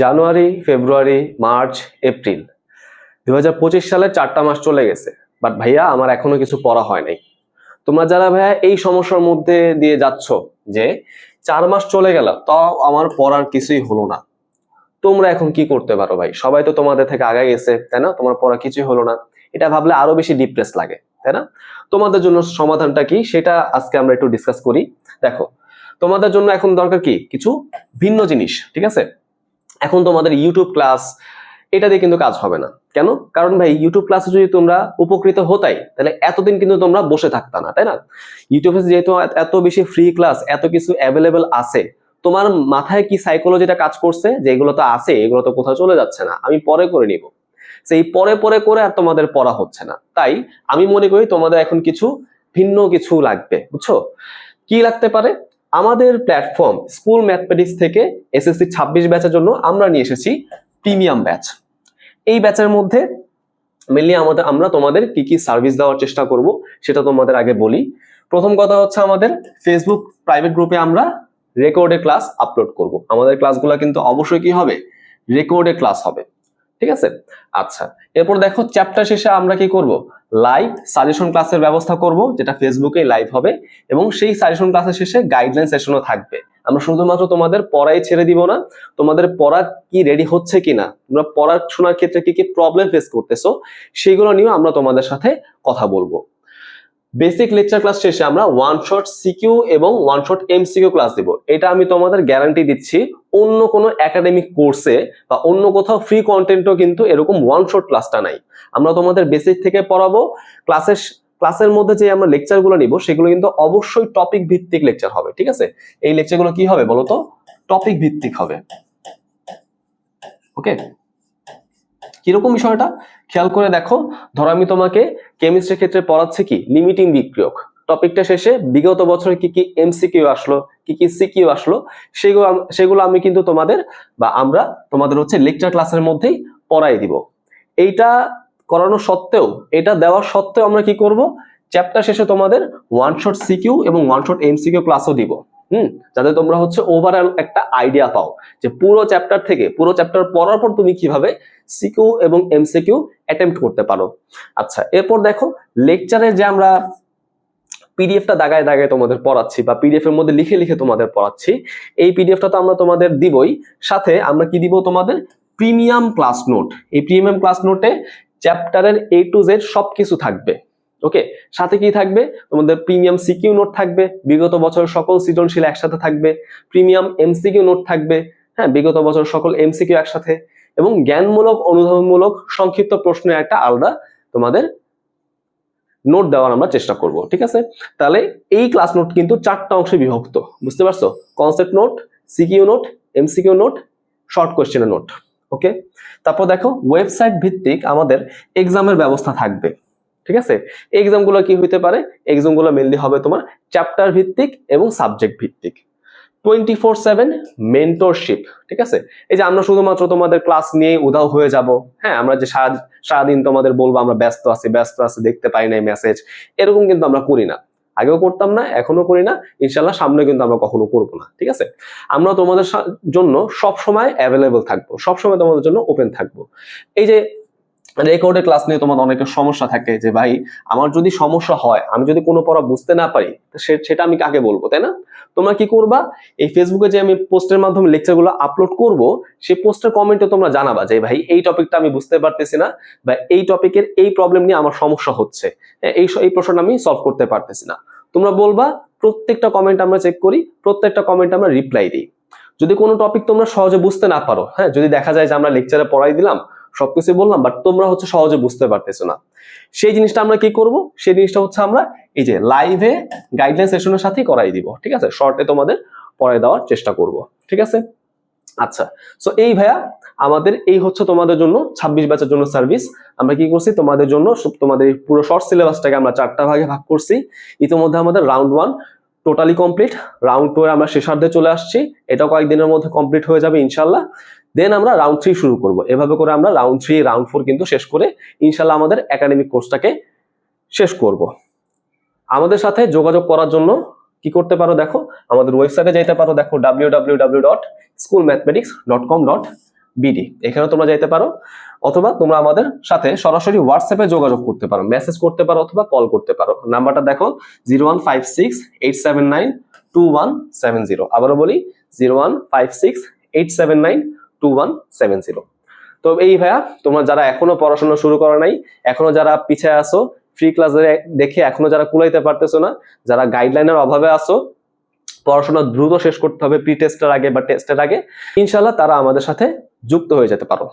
জানুয়ারি, ফেব্রুয়ারি, March, April. দু হাজার পঁচিশ সালে চারটা মাস চলে গেছে বাট ভাইয়া আমার এখনও কিছু পড়া হয় নাই। তোমরা যারা ভাইয়া এই সমস্যার মধ্যে দিয়ে যাচ্ছ যে চার মাস চলে গেল, তাও আমার পড়ার কিছুই হলো না। তোমরা এখন কি করতে পারো ভাই? সবাই তো তোমাদের থেকে আগে গেছে, তাই না? তোমার পড়া কিছুই হলো না। এটা ভাবলে আরও বেশি ডিপ্রেস লাগে, তাই না? তোমাদের জন্য সমাধানটা কি? সেটা আজকে আমরা একটু ডিসকাস করি। দেখো, তোমাদের জন্য এখন দরকার কি? কিছু ভিন্ন জিনিস, ঠিক আছে? এখন তোমাদের ইউটিউব ক্লাস এটা দিয়ে কিন্তু কাজ হবে না। কেন? কারণ ভাই ইউটিউব ক্লাসে যদি তোমরা উপকৃত হতাই, তাহলে এতদিন কিন্তু তোমরা বসে থাকতা না, তাই না? ইউটিউবে যেহেতু এত- বেশি ফ্রি ক্লাস এত কিছু অ্যাভেলেবেল আছে, তোমার মাথায় কি সাইকোলজিটা কাজ করছে? যে এগুলো তো আছে, এগুলো তো কোথাও চলে যাচ্ছে না, আমি পরে করে নিব। সেই পরে পরে, করে আর তোমাদের পড়া হচ্ছে না। তাই আমি মনে করি তোমাদের এখন কিছু ভিন্ন কিছু লাগবে, বুঝছ? কি লাগতে পারে? আমাদের প্ল্যাটফর্ম স্কুল ম্যাথমেটিক্স থেকে এসএসসি ছাব্বিশ ব্যাচের জন্য আমরা নিয়ে এসেছি প্রিমিয়াম ব্যাচ এই ব্যাচের মধ্যে মেনলি আমাদের, আমরা তোমাদের কি কি সার্ভিস দেওয়ার চেষ্টা করব সেটা তোমাদের আগে বলি। প্রথম কথা হচ্ছে আমাদের ফেসবুক প্রাইভেট গ্রুপে আমরা রেকর্ডে ক্লাস আপলোড করব। আমাদের ক্লাসগুলো কিন্তু অবশ্যই কি হবে? রেকর্ডে ক্লাস হবে। ঠিক আছে? আচ্ছা এরপর দেখো চ্যাপ্টার শেষে আমরা কি করব? লাইভ সাজেশন ক্লাসের ব্যবস্থা করব, যেটা ফেসবুকে লাইভ হবে এবং সেই সাজেশন ক্লাসের শেষে গাইডলাইন সেশনও থাকবে। আমরা শুধুমাত্র তোমাদের পড়াই ছেড়ে দিব না, তোমাদের পড়া কি রেডি হচ্ছে কিনা, তোমরা পড়াশোনার ক্ষেত্রে কি কি প্রবলেম ফেস করতেছো, সেগুলো নিয়েও আমরা তোমাদের সাথে কথা বলব। বেসিক লেকচার ক্লাস শেষে আমরা ওয়ান শট সিকিউ এবং ওয়ান শট এমসিকিউ ক্লাস দিব। এটা আমি তোমাদের গ্যারান্টি দিচ্ছি, অন্য কোনো একাডেমিক কোর্সে বা অন্য কোথাও ফ্রি কন্টেন্টও কিন্তু এরকম ওয়ান শট ক্লাসটা নাই। আমরা তোমাদের বেসিক থেকে পড়াবো ক্লাসের ক্লাসের মধ্যে যে আমরা লেকচারগুলো নিব, সেগুলো কিন্তু অবশ্যই টপিক ভিত্তিক লেকচার হবে, ঠিক আছে? এই লেকচারগুলো কি হবে বলো তো টপিক ভিত্তিক হবে। ওকে কীরকম বিষয়টা? খেয়াল করে দেখো, ধরো আমি তোমাকে কেমিস্ট্রির ক্ষেত্রে পড়াচ্ছি কি? লিমিটিং বিক্রিয়ক। টপিকটা শেষে বিগত বছরে কি কি এমসিকিউ আসলো, কি কি সিকিউ আসলো, সেগুলো সেগুলো আমি কিন্তু তোমাদের বা আমরা তোমাদের হচ্ছে লেকচার ক্লাসের মধ্যেই পড়াই দিব। এইটা করানো সত্ত্বেও, এটা দেওয়া সত্ত্বেও আমরা কি করব? চ্যাপ্টার শেষে তোমাদের ওয়ান শট সিকিউ এবং ওয়ান শট এমসিকিউ ক্লাসও দিব। হুম, যাতে তোমরা হচ্ছে ওভারঅল একটা আইডিয়া পাও যে পুরো চ্যাপ্টার থেকে, পুরো চ্যাপ্টার পড়ার পর তুমি কীভাবে সিকিউ এবং এমসিকিউ অ্যাটেম্প্ট করতে পারো। আচ্ছা এরপর দেখো লেকচারে যে আমরা পিডিএফটা দাগায় দাগায় তোমাদের পড়াচ্ছি বা পিডিএফ এর মধ্যে লিখে লিখে তোমাদের পড়াচ্ছি, এই পিডিএফটা তো আমরা তোমাদের দিবই। সাথে আমরা কি দিব তোমাদের? প্রিমিয়াম ক্লাস নোট এই প্রিমিয়াম ক্লাস নোটে চ্যাপ্টারের এ টু জেড সবকিছু থাকবে। ওকে সাথে কি থাকবে? তোমাদের প্রিমিয়াম সিকিউ নোট থাকবে, বিগত বছর সকল সৃজনশীল একসাথে থাকবে প্রিমিয়াম এমসিকিউ নোট থাকবে হ্যাঁ বিগত বছর সকল এমসিকিউ একসাথে, এবং জ্ঞানমূলক, অনুধাবনমূলক, সংক্ষিপ্ত প্রশ্নের একটা আলাদা তোমাদের নোট দেওয়ার আমরা চেষ্টা করব, ঠিক আছে? তাহলে এই ক্লাস নোট কিন্তু চারটা অংশে বিভক্ত, বুঝতে পারছ? Concept note CQ note MCQ note short কোয়েশ্চেনের note okay তারপর দেখো ওয়েবসাইট ভিত্তিক আমাদের এক্সামের ব্যবস্থা থাকবে। ঠিক আছে? এক্সামগুলো কি হইতে পারে? এক্সামগুলো মেনলি হবে তোমার চ্যাপ্টার ভিত্তিক এবং সাবজেক্ট ভিত্তিক। টোয়েন্টি ফোর সেভেন মেন্টরশিপ ঠিক আছে? এই যে আমরা শুধুমাত্র তোমাদের ক্লাস নিয়ে উধাও হয়ে যাব। হ্যাঁ আমরা যে সারা সারাদিন তোমাদের বলব, আমরা ব্যস্ত আছি ব্যস্ত আছি, দেখতে পাই নাই মেসেজ এরকম কিন্তু আমরা করি না। আগেও করতাম না এখনও করি না। ইনশাল্লাহ সামনে কিন্তু আমরা কখনো করব না, ঠিক আছে? আমরা তোমাদের জন্য সব সময় অ্যাভেলেবল থাকব সব সময় তোমাদের জন্য ওপেন থাকব। এই যে রেকর্ডে ক্লাস নিয়ে তোমাদের অনেকের সমস্যা থাকে যে ভাই আমার যদি সমস্যা হয় আমি যদি কোনো পড়া বুঝতে না পারি সেটা আমি কাকে বলব? তাই না? তোমরা কি করবা? এই ফেসবুকে যে আমি পোস্টের মাধ্যমে লেকচারগুলো আপলোড করব সেই পোস্টের কমেন্টে তোমরা জানাবা যে ভাই এই টপিকটা আমি বুঝতে পারতেছি না বা এই টপিকের এই প্রবলেম নিয়ে আমার সমস্যা হচ্ছে। হ্যাঁ, এই এই প্রশ্নটা আমি সলভ করতে পারতেছি না। তোমরা বলবা প্রত্যেকটা কমেন্ট আমরা চেক করি প্রত্যেকটা কমেন্ট আমরা রিপ্লাই দিই। যদি কোনো টপিক তোমরা সহজে বুঝতে না পারো হ্যাঁ যদি দেখা যায় যে আমরা লেকচারে পড়াই দিলাম সবকিছু বললাম বাট তোমরা হচ্ছে সহজে বুঝতে পারতেছো না। সেই জিনিসটা আমরা কি করব? সেই জিনিসটা হচ্ছে আমরা এই যে লাইভে গাইডলাইন সেশনের সাথেই করাই দিব, ঠিক আছে? শর্টে তোমাদের পড়াই দেওয়ার চেষ্টা করব, ঠিক আছে? আচ্ছা সো এই ভাইয়া, আমাদের এই হচ্ছে তোমাদের জন্য ছাব্বিশ ব্যাচের জন্য সার্ভিস আমরা কি করছি? তোমাদের জন্য তোমাদের পুরো শর্ট সিলেবাসটাকে আমরা চারটা ভাগে ভাগ করছি। ইতিমধ্যে আমাদের round one totally complete round two আমরা শেষার্ধে চলে আসছি। এটা কয়েকদিনের মধ্যে কমপ্লিট হয়ে যাবে ইনশাল্লাহ দেন আমরা রাউন্ড থ্রি শুরু করব। এভাবে করে আমরা রাউন্ড থ্রি রাউন্ড ফোর কিন্তু শেষ করে ইনশাল্লাহ আমাদের একাডেমিক কোর্সটাকে শেষ করব। আমাদের সাথে যোগাযোগ করার জন্য কি করতে পারো দেখো? আমাদের ওয়েবসাইটে যাইতে পারো দেখো W W W dot school mathematics dot com dot BD. এখানে তোমরা যাইতে পারো। অথবা তোমরা আমাদের সাথে সরাসরি হোয়াটসঅ্যাপে যোগাযোগ করতে পারো। মেসেজ করতে পারো অথবা কল করতে পারো। নাম্বারটা দেখো zero one five six eight seven nine two one seven zero আবারও বলি zero one five six eight seven nine two one seven zero তো এই ভাইয়া, তোমরা যারা এখনও পড়াশোনা শুরু করা নাই, এখনও যারা পিছিয়ে আসো ফ্রি ক্লাস দেখে এখনও যারা কুলাইতে পারতেছো না, যারা গাইডলাইনের অভাবে আসো পড়াশোনা দ্রুত শেষ করতে হবে প্রি টেস্টের আগে বা টেস্টের আগে। ইনশাল্লাহ তারা আমাদের সাথে যুক্ত হয়ে যেতে পারো।